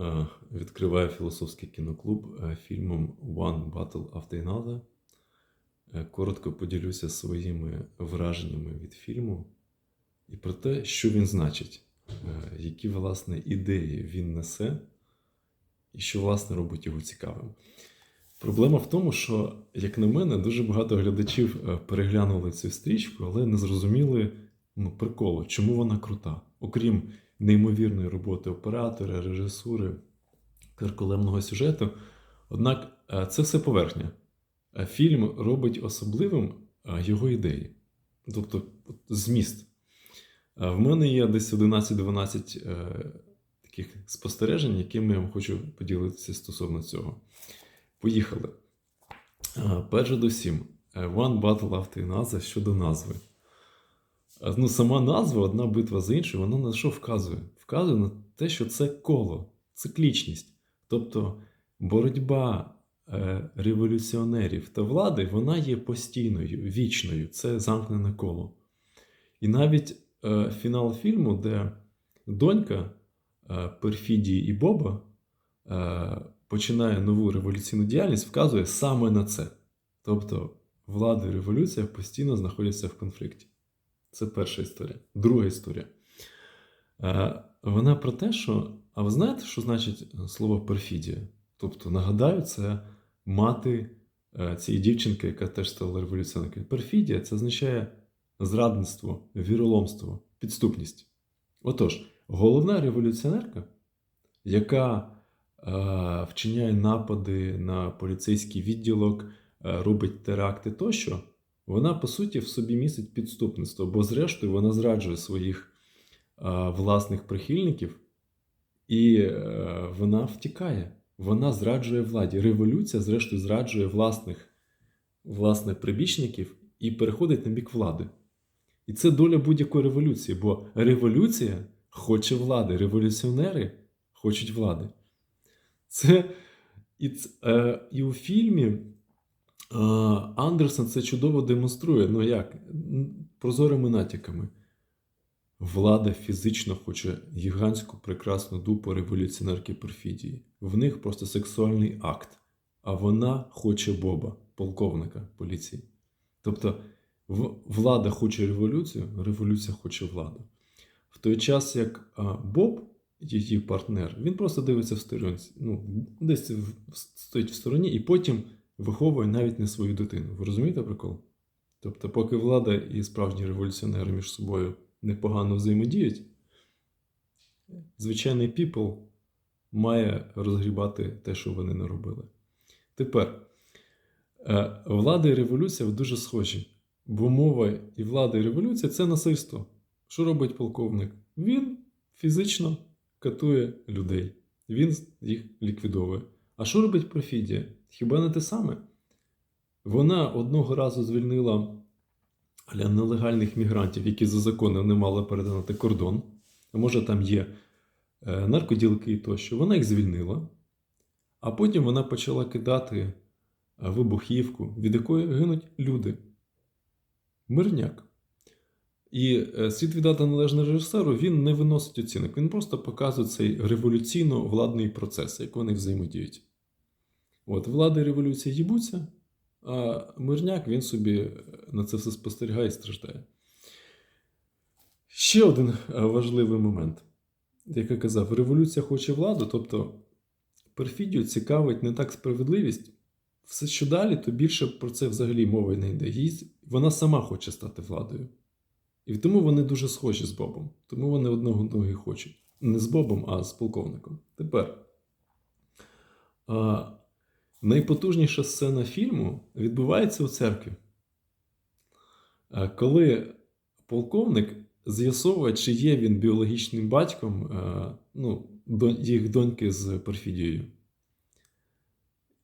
е, відкриває філософський кіноклуб е, фільмом One Battle After Another. Е, Коротко поділюся своїми враженнями від фільму і про те, що він значить, які власне ідеї він несе, і що власне робить його цікавим. Проблема в тому, що, як на мене, дуже багато глядачів переглянули цю стрічку, але не зрозуміли ну, приколу, чому вона крута. Окрім неймовірної роботи оператора, режисури, карколемного сюжету. Однак е, це все поверхня. Е, Фільм робить особливим е, його ідеї, тобто зміст. В мене є десь 11-12 е, таких спостережень, якими я вам хочу поділитися стосовно цього. Поїхали. Е, Першодусім, е, One Battle After Another щодо назви. Ну, сама назва, одна битва за іншою, вона на що вказує? Вказує на те, що це коло, циклічність. Тобто боротьба е, революціонерів та влади, вона є постійною, вічною. Це замкнене коло. І навіть е, фінал фільму, де донька е, Перфідії і Боба починає нову революційну діяльність, вказує саме на це. Тобто влада і революція постійно знаходяться в конфлікті. Це перша історія. Друга історія. Е, Вона про те, що. А ви знаєте, що значить слово перфідія? Тобто, нагадаю, це мати е, цієї дівчинки, яка теж стала революціонеркою. Перфідія це означає зрадництво, віроломство, підступність. Отож, головна революціонерка, яка е, вчиняє напади на поліцейський відділок, е, робить теракти тощо, вона по суті в собі містить підступництво, бо зрештою вона зраджує своїх а, власних прихильників, і е, вона втікає. Вона зраджує владі. Революція, зрештою, зраджує власних, власних прибічників і переходить на бік влади. І це доля будь-якої революції, бо революція хоче влади, революціонери хочуть влади. Це і, ц- е, і у фільмі Андерсон це чудово демонструє. Ну як? Прозорими натяками. Влада фізично хоче гігантську прекрасну дупу революціонерки Перфідії. В них просто сексуальний акт. А вона хоче Боба, полковника поліції. Тобто влада хоче революцію, революція хоче владу. В той час, як Боб, її партнер, він просто дивиться в сторонці, ну, десь стоїть в стороні і потім виховує навіть не свою дитину. Ви розумієте прикол? Тобто, поки влада і справжні революціонери між собою непогано взаємодіють, звичайний піпл має розгрібати те, що вони не робили. Тепер, е, влада і революція дуже схожі, бо мова і влада і революція це насильство. Що робить полковник? Він фізично катує людей, він їх ліквідовує. А що робить Профідія? Хіба не те саме? Вона одного разу звільнила аля нелегальних мігрантів, які за законом не мали перетинати кордон. А може там є е, наркоділки і тощо. Вона їх звільнила, а потім вона почала кидати е, вибухівку, від якої гинуть люди. Мирняк. І е, слід віддати належне режисеру, він не виносить оцінок. Він просто показує цей революційно-владний процес, як вони взаємодіють. От, влада і революція їбуться, а мирняк він собі на це все спостерігає і страждає. Ще один е, важливий момент. Як я казав, революція хоче владу, тобто перфідію цікавить не так справедливість. Все, що далі, то більше про це взагалі мова не йде. Вона сама хоче стати владою. І тому вони дуже схожі з Бобом. Тому вони одного ноги хочуть. Не з Бобом, а з полковником. Тепер. А, найпотужніша сцена фільму відбувається у церкві. Коли полковник з'ясовує, чи є він біологічним батьком ну, їх доньки з Перфідією.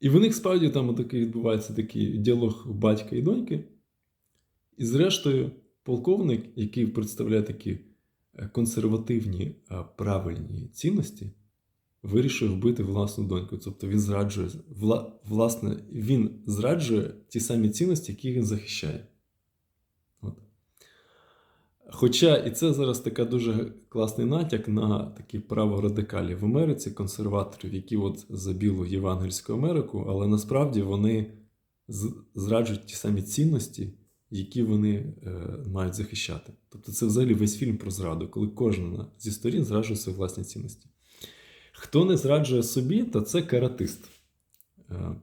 І в них справді там такий відбувається такий діалог батька і доньки. І зрештою, полковник, який представляє такі е, консервативні е, правильні цінності, вирішує вбити власну доньку. Тобто він зраджує, вла, власне, він зраджує ті самі цінності, які він захищає. От. Хоча і це зараз така дуже класний натяк на такі праворадикалів в Америці, консерваторів, які от за білу євангельську Америку, але насправді вони зраджують ті самі цінності, які вони е, мають захищати. Тобто це взагалі весь фільм про зраду, коли кожна зі сторін зраджує свої власні цінності. Хто не зраджує собі, то це каратист. Е,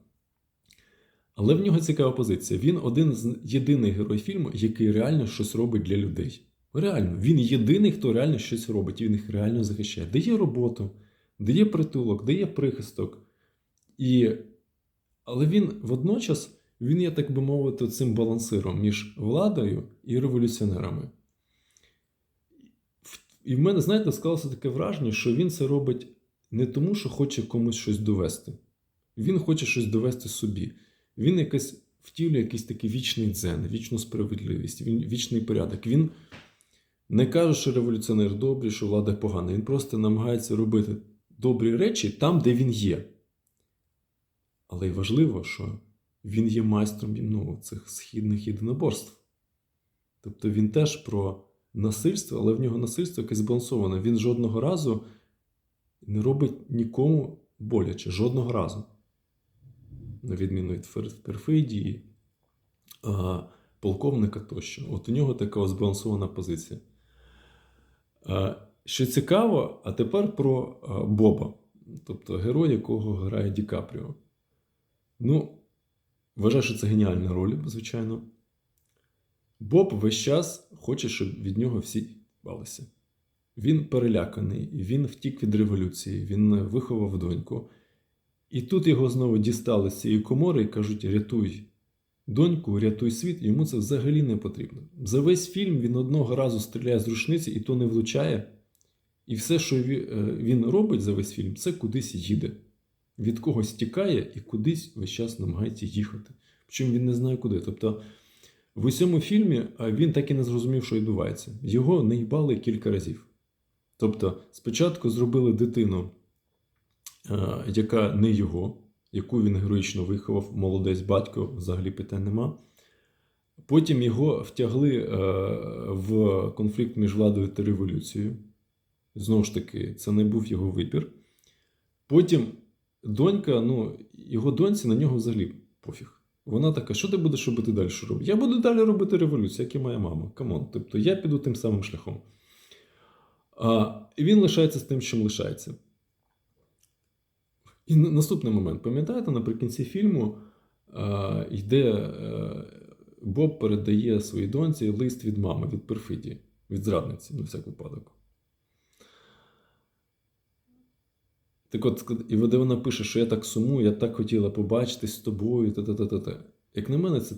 але в нього цікава позиція. Він один з єдиний герой фільму, який реально щось робить для людей. Реально, він єдиний, хто реально щось робить, і він їх реально захищає. Дає роботу, дає притулок, дає прихисток. І... Але він водночас він є, так би мовити, цим балансиром між владою і революціонерами. І в мене, знаєте, склалося таке враження, що він це робить не тому, що хоче комусь щось довести. Він хоче щось довести собі. Він якось втілює якийсь такий вічний дзен, вічну справедливість, він, вічний порядок. Він не каже, що революціонер добрий, що влада погана. Він просто намагається робити добрі речі там, де він є. Але й важливо, що він є майстром ну, цих східних єдиноборств. Тобто він теж про насильство, але в нього насильство якесь збалансоване. Він жодного разу не робить нікому боляче. Жодного разу. На відміну від Перфидії, полковника тощо. От у нього така збалансована позиція. Що цікаво, а тепер про Боба, тобто герой, якого грає Ді Капріо. Ну, вважаю, що це геніальна роль, звичайно. Боб весь час хоче, щоб від нього всі балися. Він переляканий, він втік від революції, він виховав доньку. І тут його знову дістали з цієї комори і кажуть: рятуй доньку, рятуй світ. Йому це взагалі не потрібно. За весь фільм він одного разу стріляє з рушниці і то не влучає. І все, що е, він робить за весь фільм, це кудись їде. Від когось тікає і кудись весь час намагається їхати. Причому він не знає куди. Тобто в усьому фільмі він так і не зрозумів, що відбувається. Його не їбали кілька разів. Тобто, спочатку зробили дитину, е, яка не його, яку він героїчно виховав, молодець батько, взагалі питань нема. Потім його втягли е, в конфлікт між владою та революцією. Знову ж таки, це не був його вибір. Потім донька, ну, його доньці на нього взагалі пофіг. Вона така, що ти будеш робити далі? Я буду далі робити революцію, як і моя мама. Камон. Тобто я піду тим самим шляхом. І він лишається з тим, чим лишається. І наступний момент. Пам'ятаєте, наприкінці фільму а, йде е, Боб передає своїй доньці лист від мами, від перфидії, від зрадниці, на всяк випадок. Так от, і де вона пише, що я так сумую, я так хотіла побачитись з тобою. Та-та-та-та. Як на мене, це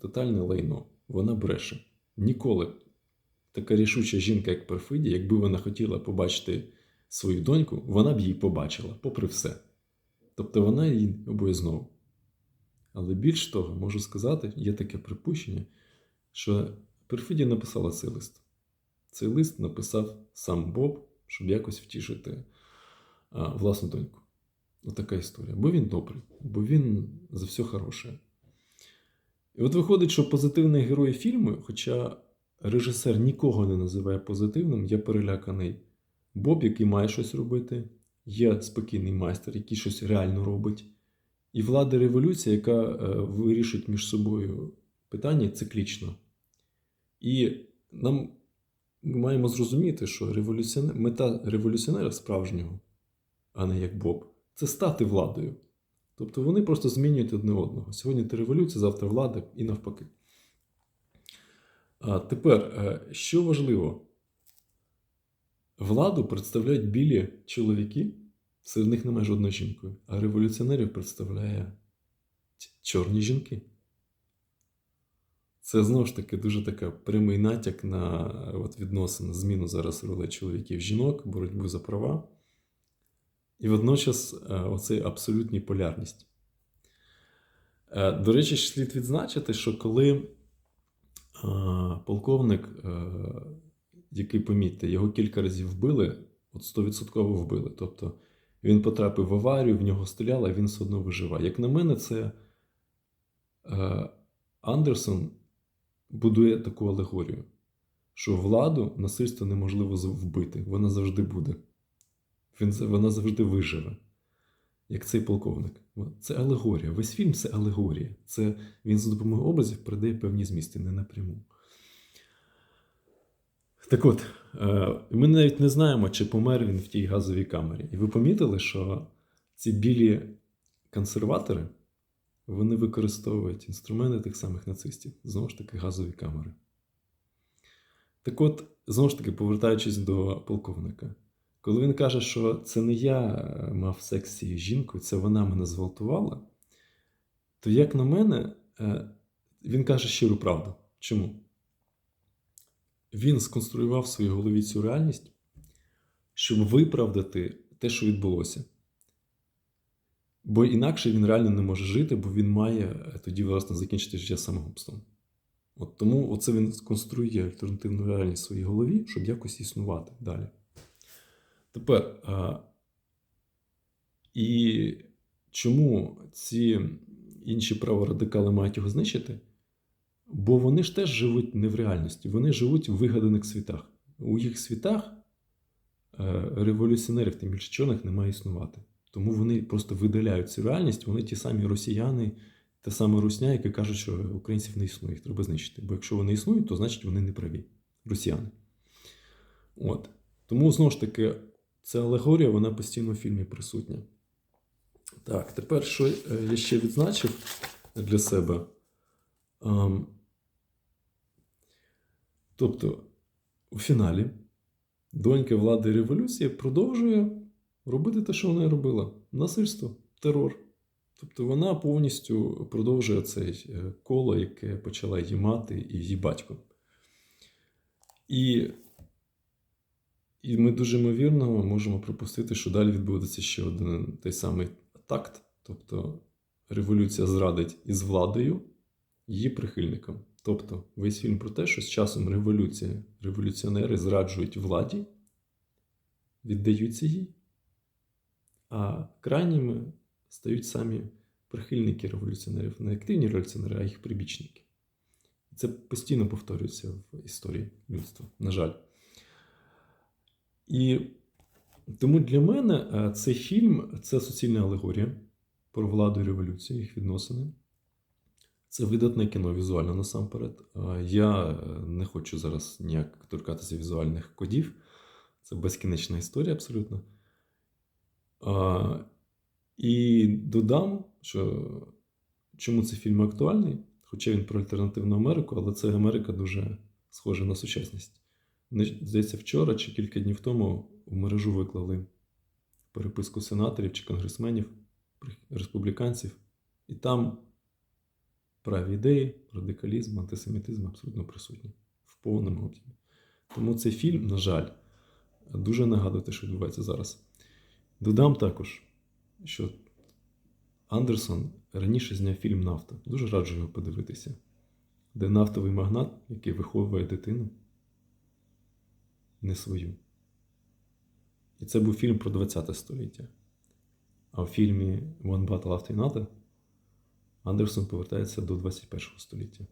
тотальне лайно. Вона бреше. Ніколи така рішуча жінка, як Перфидія, якби вона хотіла побачити свою доньку, вона б її побачила, попри все. Тобто вона її обов'язково. Але більш того, можу сказати, є таке припущення, що Перфидія написала цей лист. Цей лист написав сам Боб, щоб якось втішити а, власну доньку. Отака історія. Бо він добрий, бо він за все хороше. І от виходить, що позитивний герой фільму, хоча режисер нікого не називає позитивним, є переляканий Боб, який має щось робити, є спокійний майстер, який щось реально робить. І влада революція, яка е, вирішить між собою питання циклічно. І нам ми маємо зрозуміти, що революціонер, мета революціонера справжнього, а не як Боб, це стати владою. Тобто вони просто змінюють одне одного. Сьогодні ти революція, завтра влада і навпаки. Тепер, е, що важливо, владу представляють білі чоловіки, серед них немає жодної жінки, а революціонерів представляє чорні жінки. Це знову ж таки дуже така прямий натяк на е, от, відносини, зміну зараз ролей чоловіків-жінок, боротьбу за права. І водночас е, оцей абсолютній полярність. До речі, слід відзначити, що коли полковник, е, який помітьте, його кілька разів вбили, от 100% вбили. Тобто він потрапив в аварію, в нього стріляли, а він все одно виживає. Як на мене, це е, Андерсон будує таку алегорію. що владу насильство неможливо вбити, вона завжди буде. Вона завжди виживе, як цей полковник. Це алегорія. Весь фільм це алегорія. Це він за допомогою образів передає певні змісти, не напряму. Так от, е, ми навіть не знаємо, чи помер він в тій газовій камері. І ви помітили, що ці білі консерватори вони використовують інструменти тих самих нацистів, знову ж таки, газові камери. Так от, знову ж таки, повертаючись до полковника, коли він каже, що це не я е, мав секс цією жінкою, це вона мене зґвалтувала, то, як на мене, е, він каже щиру правду. Чому? Він сконструював в своїй голові цю реальність, щоб виправдати те, що відбулося. Бо інакше він реально не може жити, бо він має е, тоді власне закінчити життя самогубством. От тому оце він сконструює альтернативну реальність в своїй голові, щоб якось існувати далі. Тепер. А, і чому ці інші праворадикали мають його знищити? Бо вони ж теж живуть не в реальності, вони живуть в вигаданих світах. У їх світах е, революціонерів, тим більше чорних, не має існувати. Тому вони просто видаляють цю реальність, вони ті самі росіяни, те саме русня, які кажуть, що українців не існує, їх треба знищити. Бо якщо вони існують, то значить вони не праві. Росіяни. От. Тому знову ж таки, ця алегорія, вона постійно в фільмі присутня. Так, тепер що е, я ще відзначив для себе. Ем, Тобто, у фіналі донька влади революції продовжує робити те, що вона робила: насильство, терор. Тобто вона повністю продовжує це е, коло, яке почала її мати і її батько. І, і ми дуже ймовірно можемо припустити, що далі відбудеться ще один той самий такт. Тобто революція зрадить із владою, її прихильникам. Тобто весь фільм про те, що з часом революція, революціонери зраджують владі, віддаються їй, а крайніми стають самі прихильники революціонерів, не активні революціонери, а їх прибічники. Це постійно повторюється в історії людства, на жаль. І тому для мене е, цей фільм це суцільна алегорія про владу і революцію, їх відносини. Це видатне кіно візуально насамперед. Е, Я е, не хочу зараз ніяк торкатися візуальних кодів. Це безкінечна історія абсолютно. І додам, що чому цей фільм актуальний, хоча він про альтернативну Америку, але це Америка дуже схожа на сучасність. Не- Здається, вчора чи кілька днів тому в мережу виклали переписку сенаторів чи конгресменів, республіканців, і там праві ідеї, радикалізм, антисемітизм абсолютно присутні в повному об'ємі. Тому цей фільм, на жаль, дуже нагадує те, що відбувається зараз. Додам також, що Андерсон раніше зняв фільм Нафта. Дуже раджу його подивитися, де нафтовий магнат, який виховує дитину, не свою. І це був фільм про 20 століття. А в фільмі One Battle After Another Андерсон повертається до 21 століття.